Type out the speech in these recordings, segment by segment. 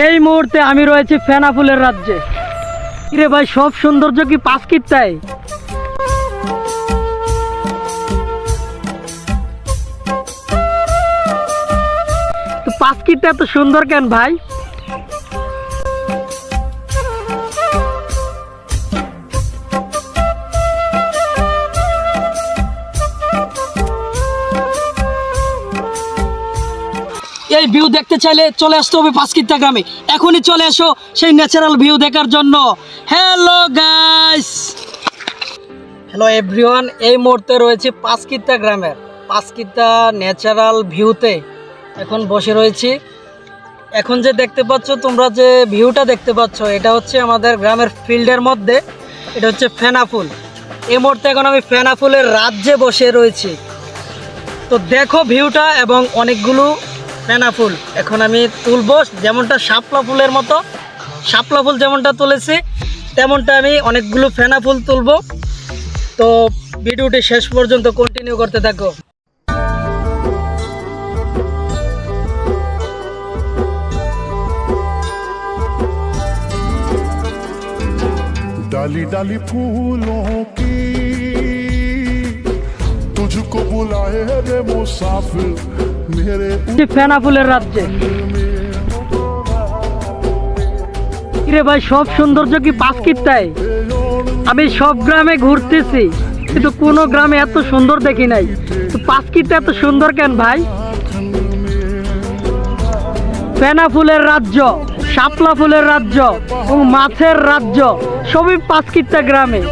এই মুহূর্তে আমি রয়েছি ফেনা ফুলের রাজ্যে। রে ভাই, সব সৌন্দর্য কি পাঁচ কিত্তায় তো পাঁচ এত সুন্দর কেন ভাই? এই ভিউ দেখতে চাইলে চলে আসতে হবে পাঁচকিত্তা গ্রামে। এখনই চলে এসো সেই ন্যাচারাল ভিউ দেখার জন্য। হ্যালো গাইস হ্যালো এভরিওয়ান এই মুহূর্তে রয়েছে পাঁচকিত্তা গ্রামের। পাঁচকিত্তা ন্যাচারাল ভিউতে এখন বসে রয়েছি। এখন যে দেখতে পাচ্ছ, তোমরা যে ভিউটা দেখতে পাচ্ছ, এটা হচ্ছে আমাদের গ্রামের ফিল্ডের মধ্যে। এটা হচ্ছে ফেনাফুল। এই মুহূর্তে এখন আমি ফেনাফুলের রাজ্যে বসে রয়েছি। তো দেখো ভিউটা এবং অনেকগুলো ফেনা ফুল এখন আমি তুলবো যেমনটা শাপলা ফুলের মতো শাপলা ফুল যেমনটা তুলেছি তেমনটা আমি অনেকগুলো ফেনা ফুল তুলবো তো ভিডিওটি শেষ পর্যন্ত কন্টিনিউ করতে থাকো डाली डाली फूलों की तुझको बुलाए रे मुसाफिर मेरे যে ফেনা ফুলের রাজ্যে। ভাই, সব সৌন্দর্য কি পাঁচ আমি সব গ্রামে ঘুরতেছি, কিন্তু কোনো গ্রামে এত সুন্দর দেখি নাই। তো এত সুন্দর কেন ভাই? ফেনা ফুলের রাজ্য, শাপলা ফুলের রাজ্য এবং মাছের রাজ্য, সবই পাঁচ গ্রামে।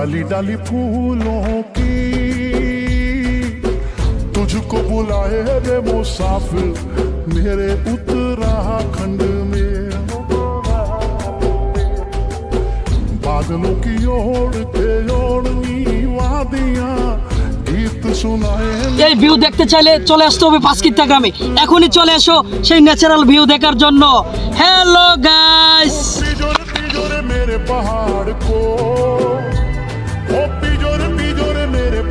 डाली डाली फूलों की तुझको बुलाए रे मुसाफिर मेरे उत्तराखंड में बादलों की ओर के ओढ़नी वादियां गीत सुनाए এই ভিউ দেখতে চাইলে চলে আসতে হবে পাঁচকিত্তা গ্রামে এখনই চলে এসো সেই ন্যাচারাল ভিউ দেখার জন্য হ্যালো গাইস पिजोरे पिजोरे मेरे पहाड़ को ओ पिजोरे पिजोरे